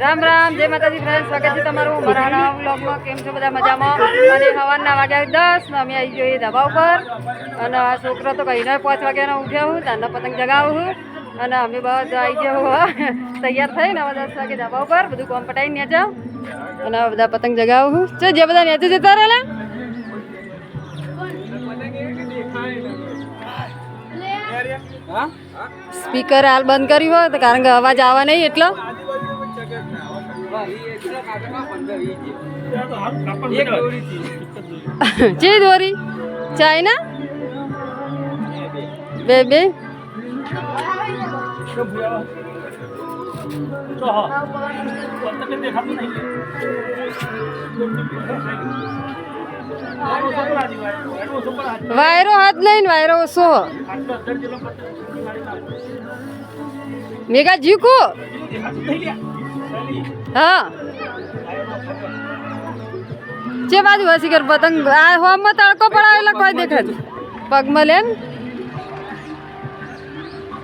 રામ રામ જય માતાજી ફ્રેન્ડ સ્વાગત છે તમારું મારા નવા બ્લોગમાં કેમ છો બધા મજામાં? અને સવારના વાગ્યા દસ ને અમે આવી જોઈએ ધાબા ઉપર. અને આ છોકરો તો કહીને પાંચ વાગ્યાનો ઉઠ્યા હું તારના પતંગ જગાવું છું. અને અમે બધા આવી ગયા હું તૈયાર થઈને હવે દસ વાગે ધાબા ઉપર બધું કોમ પટાઈને નેચાવ અને હવે બધા પતંગ જગાવું છું. ચો જે બધા નેચે જતા રહેલા? સ્પીકર હાલ બંધ કર્યું હોય તો કારણ કે અવાજ આવવા નહીં એટલો. જે દોરી. ચાઇના બે બે. વાયરો હાથ લઈને વાયરો ઓછો મેગા જીકુ હા. જે બાજુ હસી કર પતંગ આ હોમમાં તડકો પડાવેલા કોઈ દેખાતું પગમાં લે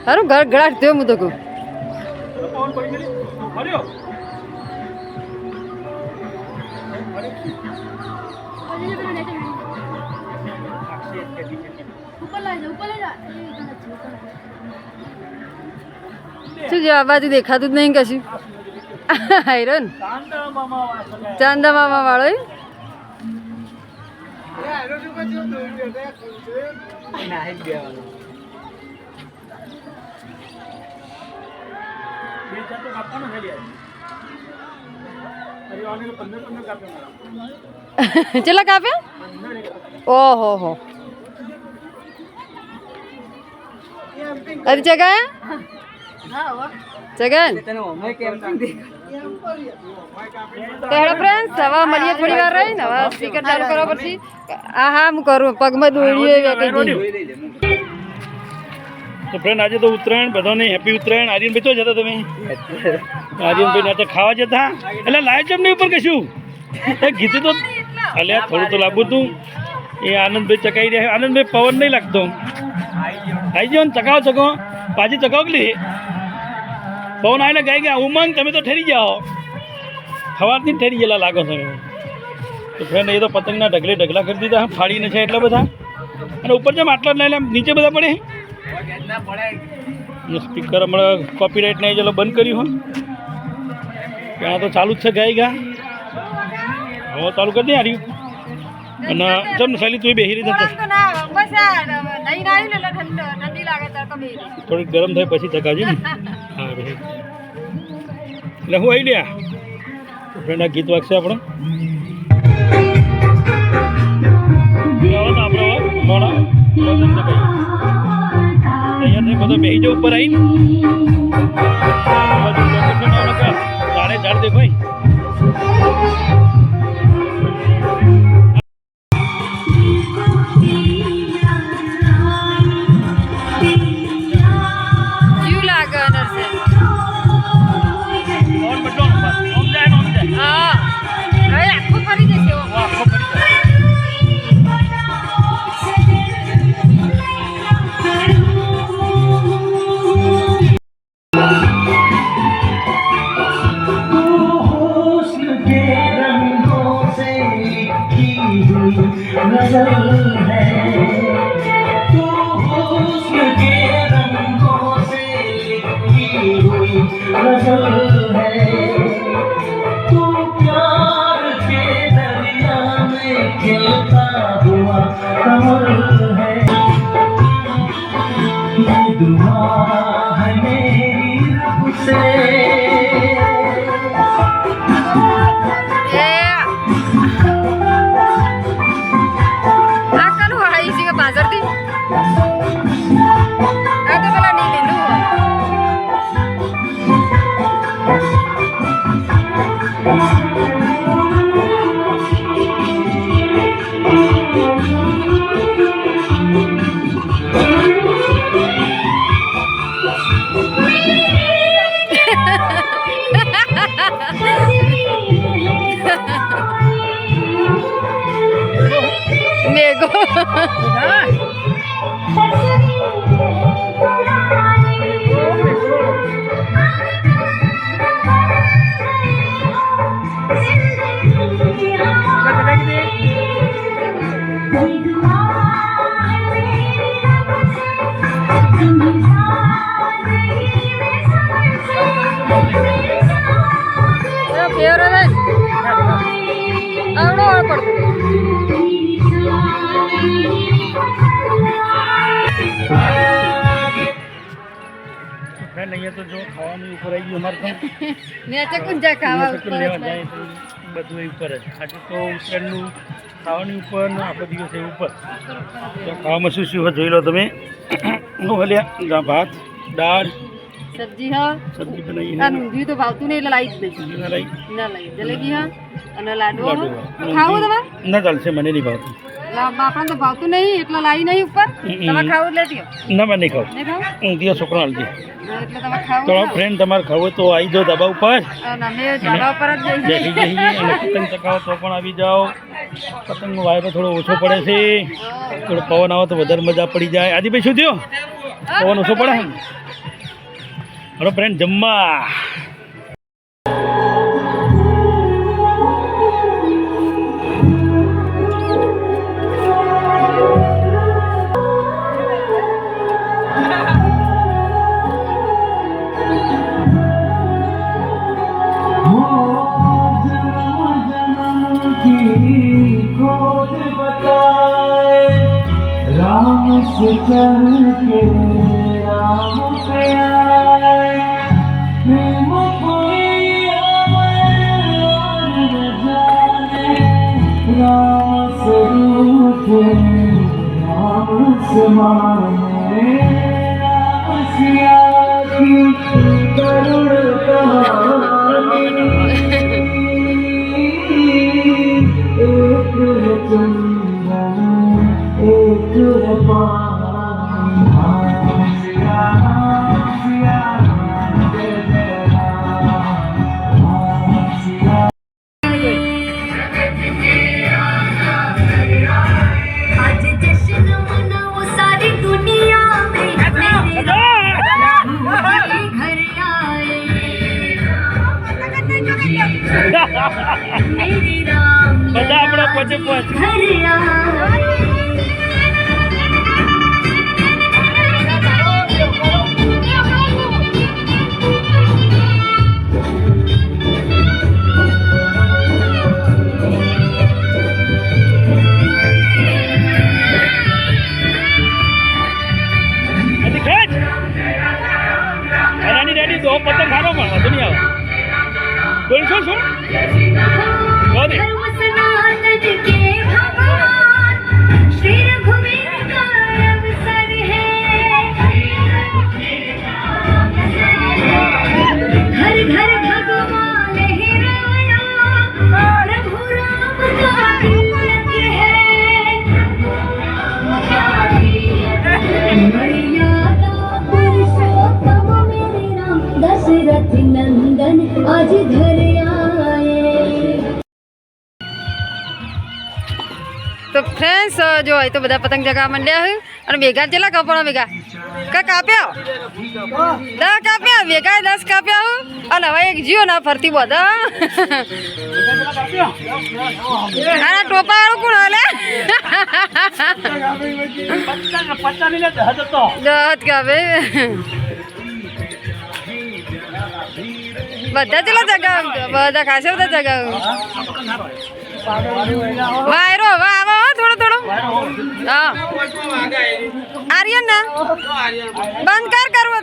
હારું, ઘર ઘડાટ થયો હું તો કહું. શું આ બાજુ દેખાતું જ નહીં કશું? આયરન ચાંદા મામા વાળો? ચેલા કાપ્યા? ઓહો હો. અરે જગાયા જગન. તો હેડો ફ્રેન્ડ્સ હવે મળીએ થોડી વાર રહીને. હવે સ્પીકર ચાલુ કરવા પછી આ હા, હું કરું, પગમાં દોડીએ તો ફ્રેન્ડ આજે તો ઉત્તરાયણ, બધાને હેપી ઉત્તરાયણ. આર્યનભાઈ તો જતા તમે? આર્યનભાઈ ના તો ખાવા જતા. એટલે લાય છે એમની ઉપર કશું? એ કીધું તો અલ્યા, થોડું તો લાવવું હતું. એ આનંદભાઈ ચકાઈ રહ્યા આનંદભાઈ, પવન નહીં લાગતો. આવી જાઓ ને ચકાવો ચકો પાછી ચકાવો કે પવન આવીને ગાઈ ગયા ઉમંગ તમે તો ઠરી જાઓ ખવાથી ઠરી ગયેલા લાગો તમે. તો ફ્રેન્ડ એ તો પતંગના ઢગલે ઢગલા કરી દીધા ફાડીને છે એટલા બધા. અને ઉપર જેમ આટલા લઈને આમ નીચે બધા પડે. સ્પીકર હમણાં કોપીરાઇટ નહીં ચલો બંધ કર્યું હોય. ત્યાં તો ચાલુ જ છે ગાઈ ગયા હવે ચાલુ કરી દે હાર્યું અને ચમ શૈલી તું બેહી રહી થોડીક ગરમ થાય પછી ચકાજી ને એટલે હું આવી લ્યા ફ્રેન્ડ આ ગીત વાગશે આપણો. થઈ બધો બેસી જાવ ઉપર આવીને ઝાડે ઝાડ દેખાય दुआ है मेरी रब से। પડતું તો જો ખાવાની ઉપર આવી ગયું અમારે તો. મેં ખાવા ચક્કર જાય બધું એ ઉપર જ. આજે તો ઉત્તરાયણનું ખાવાની ઉપર ને આખો દિવસ એ ઉપર. તો ખાવામાં શું શું જોઈ લો તમે. હું ભલ્યા ભાત દાળ. સબ્જી હા. સબ્જી બનાવી ઊંધિયું તો ભાવતું નહીં એટલે લાવી જ નહીં ના લાવી. જલેબી હા. અને લાડુ ખાવું તમારે ના ચાલશે મને નહીં ભાવતું. આપણને તો ભાવતું નહીં એટલે લાવી નહીં ઉપર. તમે ખાવું એટલે ના મને નહીં ખાવ. નહીં ખાવું? હું દિવસ છોકરો હાલતી હા, એટલે તમે ખાવું તો ફ્રેન્ડ તમારે ખાવું તો આવી જાઓ ધાબા ઉપર. પતંગ ચકાવો તો પણ આવી જાઓ. પતંગનો વાયરો થોડો ઓછો પડે છે. થોડો પવન આવે તો વધારે મજા પડી જાય. આજે ભાઈ શું થયો? પવન ઓછો પડે? હલો ફ્રેન્ડ જમવા. खोज बताए राम से चल के राम पे आए प्रेम कोई अमर और न जाने राम से रूठे राम से माने राम सिया की करुण कहानी બધા આપણા પચે પચ પતંગ હારો મળે વધુ નહીં આવે બોલશો શું જો તો બધા પતંગ જગા માંડ્યા છે અને ભેગા ચેલા કપડા ભેગા કા કાપ્યા? દસ કાપ્યા? ભેગા દસ કાપ્યા હું. અને હવે જીઓ ના ફરતી બધા આના બધા ચેલા જગાવ? બધા ખાસે બધા જગાવ? વાયરો હવે આવો હો થોડો થોડો હા આર્યન ના બંધ કર કરવો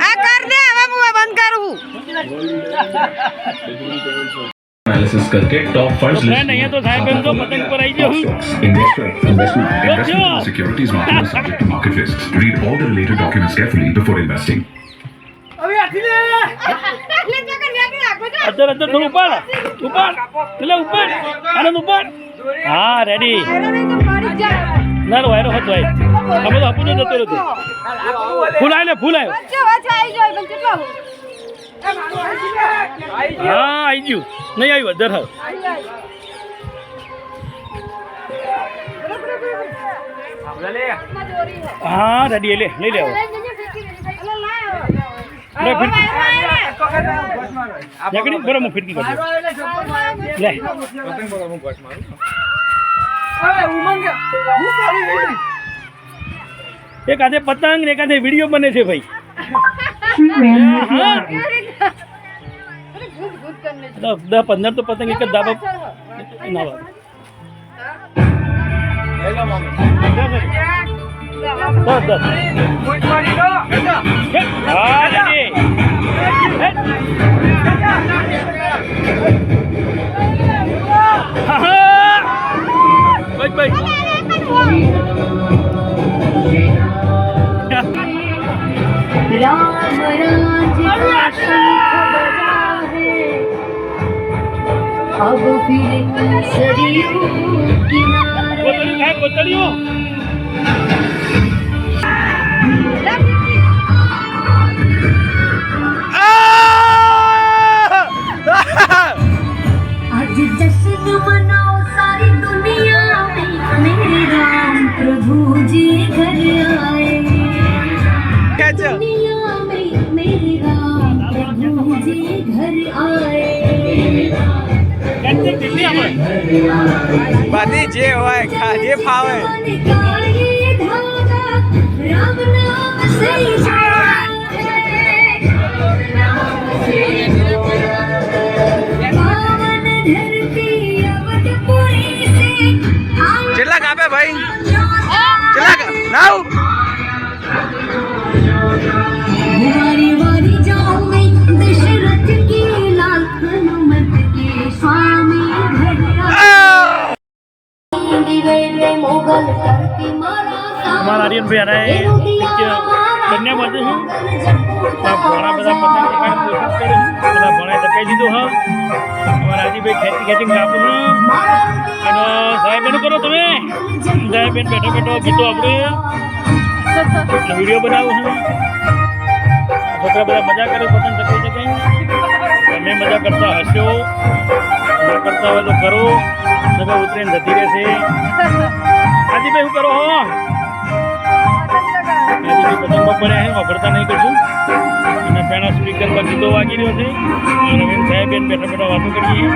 આ કર દે હવે હું બંધ કરું એનાલિસિસ કરકે ટોપ ફંડ્સ ફ્રેન્ડ અહીંયા તો સાહેબ એમ તો પતંગ પર આવી ગયો investment investment securities not subject to market risk read all the related documents carefully before investing હવે આથી લે અંદર અત્યારે થોડું ઉપાડ. ઉપાડ. એટલે ઉપાડ. આનંદ ઉપાડ. હા રેડી ના નો વાયરો હતો આ બધું આપું જતો રહ્યો ફૂલ આવ્યો ફૂલ આવ્યો હા આવી ગયું. નહીં આવ્યું દર હા હા રેડી લે લઈ લે આવો લે ફિરકી જકડી બરાબર હું ફિરકી કરી લે. એક આધે પતંગ ને એક આધે વીડિયો બને છે ભાઈ. દસ પંદર તો પતંગ એક જ ધાબા. ના વાગે. દસ દસ. હા રેડી. હા, હા. બસ, બસ. राम राज्य का शंख बजा है अब फिर सरयू किनारे બધી જે હોય જે ફાવે. અમારા આર્યનભાઈ અને બંને બધું માટે ઘણા બધા પતંગ કોશિશ કરે. બધા ભણાઈ ચકાઈ દીધું હા. અમારા રાજીભાઈ ખેતી ખેતી કાપું છું અને સાહેબ એનું કરો તમે. સાહેબ બેન બેઠો બેઠો ગીતો આપણે વીડિયો બનાવું છું છોકરા બધા મજા કરે પતંગ ચકાઈ શકે તમે મજા કરતા હશો. મજા કરતા હોય તો કરો. તમે ઉતરીને જતી રહેશે. રાજીભાઈ શું કરો હો? વાપરતા નહીં કશું અને પેલા સ્પીકરમાં ગીતો વાગી રહ્યો છે. અને સાહેબ બેન બેઠા બેઠા વાતો કરીએ.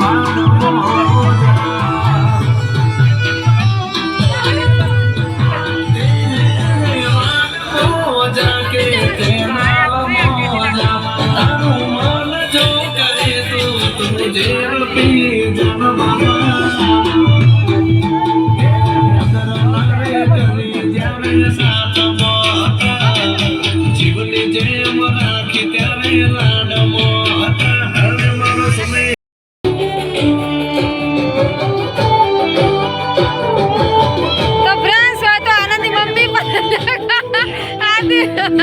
આવી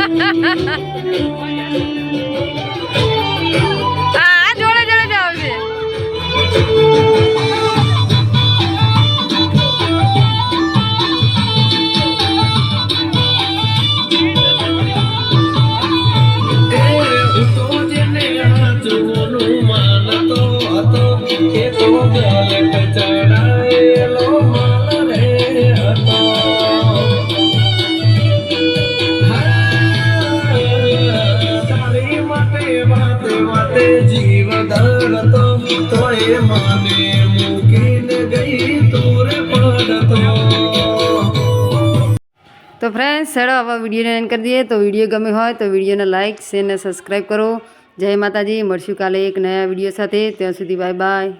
哈哈哈哈哈！ફ્રેન્ડ્સ ચલો હવે વિડીયોને એન્ડ કરી દઈએ. તો વીડિયો ગમે હોય તો વિડીયોને લાઇક શેર અને સબસ્ક્રાઈબ કરો. જય માતાજી, મળશું કાલે એક નયા વીડિયો સાથે. ત્યાં સુધી બાય બાય